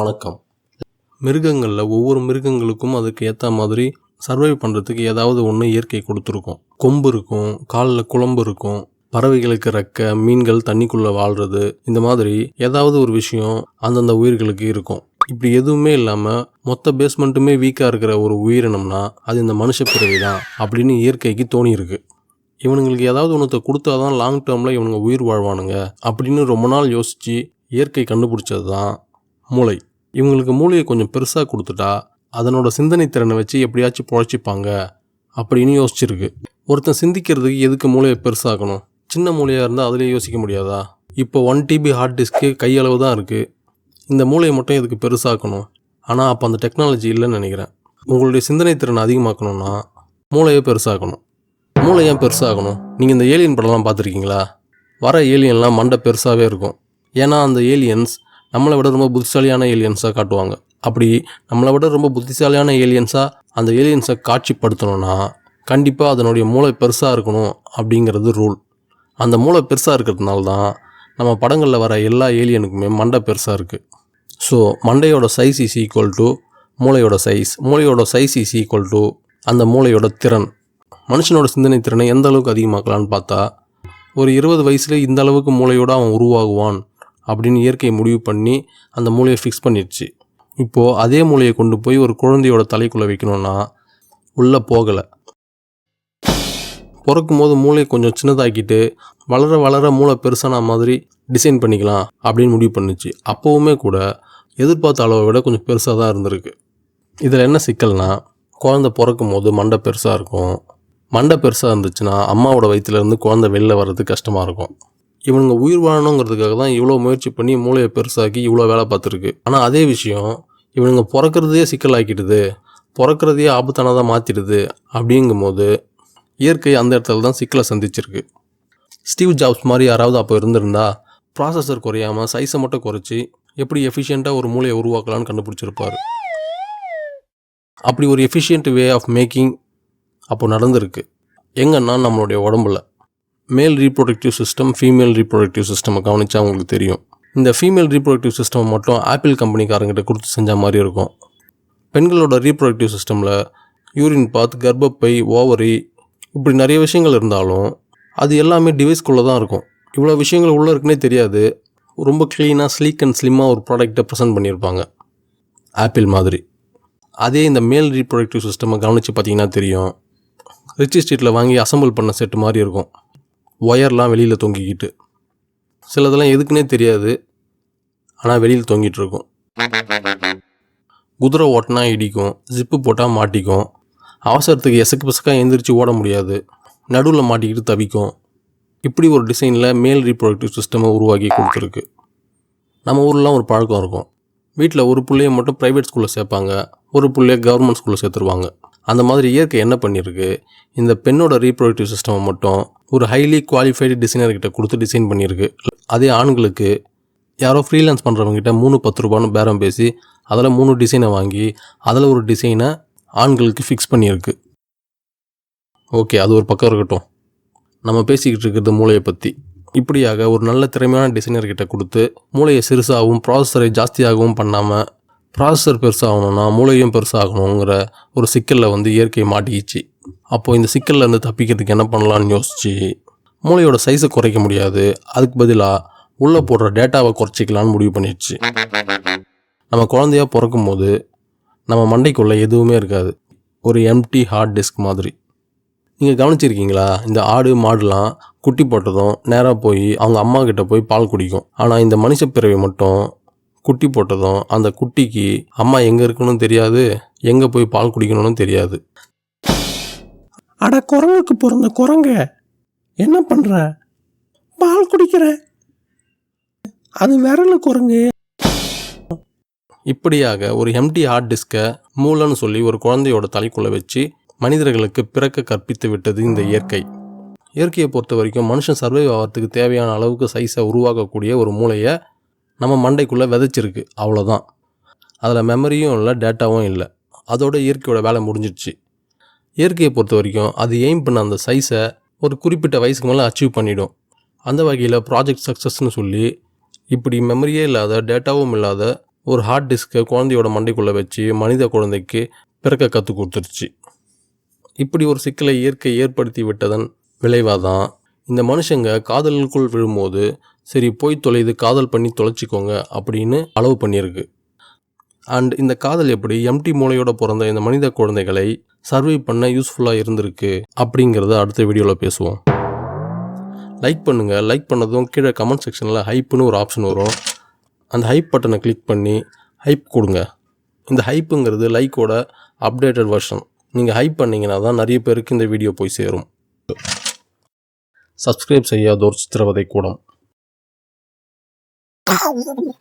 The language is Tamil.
வணக்கம். மிருகங்களில் ஒவ்வொரு மிருகங்களுக்கும் அதுக்கு ஏற்ற மாதிரி சர்வை பண்ணுறதுக்கு ஏதாவது ஒன்று இயற்கை கொடுத்துருக்கும். கொம்பு இருக்கும் காலில் குழம்பு இருக்கும் பறவைகளுக்கு ரெக்க மீன்கள் தண்ணிக்குள்ளே வாழ்கிறது இந்த மாதிரி ஏதாவது ஒரு விஷயம் அந்தந்த உயிர்களுக்கு இருக்கும். இப்படி எதுவுமே இல்லாமல் மொத்த பேஸ்மெண்ட்டுமே வீக்காக இருக்கிற ஒரு உயிரினம்னா அது இந்த மனுஷ பிறவி தான் அப்படின்னு இயற்கைக்கு தோணியிருக்கு. இவனுங்களுக்கு ஏதாவது ஒன்றத்தை கொடுத்தா தான் லாங் டேர்மில் இவனுங்க உயிர் வாழ்வானுங்க அப்படின்னு ரொம்ப நாள் யோசித்து இயற்கை கண்டுபிடிச்சது தான் மூளை. இவங்களுக்கு மூளையை கொஞ்சம் பெருசாக கொடுத்துட்டா அதனோட சிந்தனை திறனை வச்சு எப்படியாச்சும் பொழைச்சிப்பாங்க அப்படின்னு யோசிச்சிருக்கு. ஒருத்தன் சிந்திக்கிறதுக்கு எதுக்கு மூளையை பெருசாக்கணும்? சின்ன மூளையாக இருந்தால் அதிலே யோசிக்க முடியாதா? இப்போ ஒன் டிபி ஹார்ட் டிஸ்க்கு கையளவு தான் இருக்குது இந்த மூளையை மட்டும் எதுக்கு பெருசாக்கணும்? ஆனால் அப்போ அந்த டெக்னாலஜி இல்லைன்னு நினைக்கிறேன். உங்களுடைய சிந்தனை திறனை அதிகமாக்கணும்னா மூளையை பெருசாகணும் மூளை ஏன் பெருசாகணும்? நீங்கள் இந்த ஏலியன் படம்லாம் பார்த்துருக்கீங்களா? வர ஏலியன்லாம் மண்டை பெருசாகவே இருக்கும். ஏன்னா அந்த ஏலியன்ஸ் நம்மளை விட ரொம்ப புத்திசாலியான ஏலியன்ஸாக காட்டுவாங்க. அப்படி நம்மளை விட ரொம்ப புத்திசாலியான ஏலியன்ஸாக அந்த ஏலியன்ஸை காட்சிப்படுத்தணும்னா கண்டிப்பாக அதனுடைய மூளை பெருசாக இருக்கணும் அப்படிங்கிறது ரூல் அந்த மூளை பெருசாக இருக்கிறதுனால தான் நம்ம படங்களில் வர எல்லா ஏலியனுக்குமே மண்டை பெருசாக இருக்குது ஸோ மண்டையோட சைஸ் இஸ் ஈக்குவல் டு மூளையோட சைஸ் மூளையோட சைஸ் இஸ் ஈக்குவல் டு அந்த மூளையோட திறன். மனுஷனோட சிந்தனை திறனை எந்த அளவுக்கு அதிகமாக்கலான்னு பார்த்தா ஒரு இருபது வயசுல இந்த அளவுக்கு மூளையோட அவன் உருவாகுவான். அப்படின்னு இயற்கை முடிவு பண்ணி அந்த மூளையை ஃபிக்ஸ் பண்ணிடுச்சு. இப்போது அதே மூளையை கொண்டு போய் ஒரு குழந்தையோட தலைக்குள்ளே வைக்கணும்னா உள்ளே போகலை. பிறக்கும் போது மூளையை கொஞ்சம் சின்னதாக்கிட்டு வளர வளர மூளை பெருசான மாதிரி டிசைன் பண்ணிக்கலாம் அப்படின்னு முடிவு பண்ணுச்சு. அப்போவுமே கூட எதிர்பார்த்த அளவை விட கொஞ்சம் பெருசாக தான் இருந்திருக்கு. இதில் என்ன சிக்கல்னா குழந்தை பிறக்கும் போது மண்டை பெருசாக இருக்கும். மண்டை பெருசாக இருந்துச்சுன்னா அம்மாவோட வயிற்றுலேருந்து குழந்தை வெளில வர்றது கஷ்டமாக இருக்கும். இவனுங்க உயிர் வாழணுங்கிறதுக்காக தான் இவ்வளோ முயற்சி பண்ணி மூளையை பெருசாக்கி இவ்வளோ வேலை பார்த்துருக்கு. ஆனால் அதே விஷயம் இவனுங்க பிறக்கிறதையே சிக்கலாக்கிடுது பிறக்கிறதையே ஆபத்தானதாக மாற்றிடுது அப்படிங்கும்போது இயற்கை அந்த இடத்துல தான் சிக்கலை சந்திச்சிருக்கு. ஸ்டீவ் ஜாப்ஸ் மாதிரி யாராவது அப்போ இருந்திருந்தா ப்ராசஸர் குறையாமல் சைஸை மட்டும் குறைச்சி எப்படி எஃபிஷியண்ட்டாக ஒரு மூளையை உருவாக்கலாம்னு கண்டுபிடிச்சிருப்பார். அப்படி ஒரு எஃபிஷியன்ட் வே ஆஃப் மேக்கிங் அப்போ நடந்திருக்கு. எங்கன்னா நம்மளுடைய உடம்புல. Male reproductive system female reproductive சிஸ்டமை கவனிச்சா உங்களுக்கு தெரியும். இந்த ஃபீமேல் ரீப்ரொடக்டிவ் சிஸ்டம் மட்டும் ஆப்பிள் கம்பெனிக்காரங்கிட்ட கொடுத்து செஞ்ச மாதிரி இருக்கும். பெண்களோட ரீப்ரொடக்டிவ் சிஸ்டமில் யூரின் பாத் கர்ப்பப்பை ஓவரி இப்படி நிறைய விஷயங்கள் இருந்தாலும் அது எல்லாமே டிவைஸ்குள்ளே தான் இருக்கும். இவ்வளோ விஷயங்கள் உள்ளே இருக்குன்னே தெரியாது. ரொம்ப க்ளீனாக ஸ்லீக் அண்ட் ஸ்லிம்மாக ஒரு ப்ராடக்ட்டை ப்ரெசென்ட் பண்ணியிருப்பாங்க. ஆப்பிள் மாதிரி. அதே இந்த மேல் ரீப்ரொடக்டிவ் சிஸ்டமை கவனித்து பார்த்தீங்கன்னா தெரியும். ரிச்சி ஸ்ட்ரீட்டில் வாங்கி அசம்பிள் பண்ண செட்டு மாதிரி இருக்கும். ஒயர்லாம் வெளியில் தொங்கிக்கிட்டு. சிலதெல்லாம் எதுக்குன்னே தெரியாது. ஆனால் வெளியில் தொங்கிட்டு இருக்கும் குதிரை ஓட்டினா இடிக்கும் ஜிப்பு போட்டால் மாட்டிக்கும். அவசரத்துக்கு எசக்கு பிசக்காக எந்திரிச்சு ஓட முடியாது. நடுவில் மாட்டிக்கிட்டு தவிக்கும். இப்படி ஒரு டிசைனில் மேல் ரீப்ரொடக்டிவ் சிஸ்டமை உருவாக்கி கொடுத்துருக்கு. நம்ம ஊர்லாம் ஒரு பழக்கம் இருக்கும். வீட்டில் ஒரு பிள்ளைய மட்டும் ப்ரைவேட் ஸ்கூலில் சேர்ப்பாங்க. ஒரு பிள்ளைய கவர்மெண்ட் ஸ்கூலில் சேர்த்துருவாங்க. அந்த மாதிரி இயற்கை என்ன பண்ணியிருக்கு? இந்த பெண்ணோட ரீப்ரொடக்டிவ் சிஸ்டமை மட்டும் ஒரு ஹைலி குவாலிஃபைடு டிசைனர்கிட்ட கொடுத்து டிசைன் பண்ணியிருக்கு. அதே ஆண்களுக்கு யாரோ ஃப்ரீலான்ஸ் பண்ணுறவங்ககிட்ட மூணு பத்து ரூபான்னு பேரம் பேசி அதில் மூணு டிசைனை வாங்கி அதில் ஒரு டிசைனை ஆண்களுக்கு ஃபிக்ஸ் பண்ணியிருக்கு. ஓகே அது ஒரு பக்கம் இருக்கட்டும். நம்ம பேசிக்கிட்டு இருக்கிறது மூளையை பற்றி இப்படியாக ஒரு நல்ல திறமையான டிசைனர்கிட்ட கொடுத்து மூளையை சிறுசாகவும் ப்ராசஸரை ஜாஸ்தியாகவும் பண்ணாமல் ப்ராசஸர் பெருசாகணும்னா மூளையும் பெருசாகணுங்கிற ஒரு சிக்கலில் வந்து இயற்கை மாட்டிக்கிச்சு. அப்போது இந்த சிக்கலில் இருந்து தப்பிக்கிறதுக்கு என்ன பண்ணலான்னு யோசிச்சு மூளையோட சைஸை குறைக்க முடியாது. அதுக்கு பதிலாக உள்ளே போடுற டேட்டாவை குறைச்சிக்கலான்னு முடிவு பண்ணிடுச்சு நம்ம குழந்தையா பிறக்கும் போது நம்ம மண்டைக்குள்ளே எதுவுமே இருக்காது. ஒரு எம்டி ஹார்ட் டிஸ்க் மாதிரி. நீங்கள் கவனிச்சிருக்கீங்களா? இந்த ஆடு மாடுலாம் குட்டி போட்டதும் நேராக போய் அவங்க அம்மா கிட்ட போய் பால் குடிக்கும். ஆனால் இந்த மனுஷ பிறவி மட்டும் குட்டி போட்டதும் அந்த குட்டிக்கு அம்மா எங்கே இருக்குன்னு தெரியாது. எங்கே போய் பால் குடிக்கணும்னு தெரியாது. அட குரங்குக்கு பிறந்த குரங்க. என்ன பண்ற? பால் குடிக்கிறேன் அது விரல குரங்கு. இப்படியாக ஒரு எம்டி ஹார்ட் டிஸ்கை மூளைன்னு சொல்லி ஒரு குழந்தையோட தலைக்குள்ளே வச்சு மனிதர்களுக்கு பிறக்க கற்பித்து விட்டது இந்த இயற்கை. இயற்கையை பொறுத்த வரைக்கும் மனுஷன் சர்வை ஆகிறதுக்கு தேவையான அளவுக்கு சைஸை உருவாக்கக்கூடிய ஒரு மூளையை நம்ம மண்டைக்குள்ளே விதைச்சிருக்கு. அவ்வளோதான் அதில் மெமரியும் இல்லை டேட்டாவும் இல்லை. அதோட இயற்கையோட வேலை முடிஞ்சிடுச்சு இயற்கையை பொறுத்த வரைக்கும் அது எய்ம் பண்ண அந்த சைஸை ஒரு குறிப்பிட்ட வயசுக்கு மேலே அச்சீவ் பண்ணிடும். அந்த வகையில் ப்ராஜெக்ட் சக்ஸஸ்னு சொல்லி இப்படி மெமரியே இல்லாத டேட்டாவும் இல்லாத ஒரு ஹார்ட் டிஸ்க்கை குழந்தையோட மண்டைக்குள்ளே வச்சு மனித குழந்தைக்கு பிறக்க கற்றுக் கொடுத்துருச்சு. இப்படி ஒரு சிக்கலை இயற்கை ஏற்படுத்தி விட்டதன் விளைவாக தான் இந்த மனுஷங்க காதலுக்குள் விழும்போது சரி போய் தொலைது காதல் பண்ணி தொலைச்சிக்கோங்க அப்படின்னு அளவு பண்ணியிருக்கு. அண்ட் இந்த காதல் எப்படி எம்டி மூளையோட பிறந்த இந்த மனித குழந்தைகளை சர்வை பண்ண யூஸ்ஃபுல்லாக இருந்திருக்கு அப்படிங்கிறத அடுத்த வீடியோவில் பேசுவோம். லைக் பண்ணுங்கள் லைக் பண்ணதும் கீழே கமெண்ட் செக்ஷனில் ஹைப்புன்னு ஒரு ஆப்ஷன் வரும். அந்த ஹைப் பட்டனை கிளிக் பண்ணி ஹைப் கொடுங்க. இந்த ஹைப்புங்கிறது லைக்கோட அப்டேட்டட் வெர்ஷன் நீங்கள் ஹைப் பண்ணிங்கன்னா தான் நிறைய பேருக்கு இந்த வீடியோ போய் சேரும். சப்ஸ்கிரைப் செய்யாதோர் சித்திரவதை கூடம். Oh,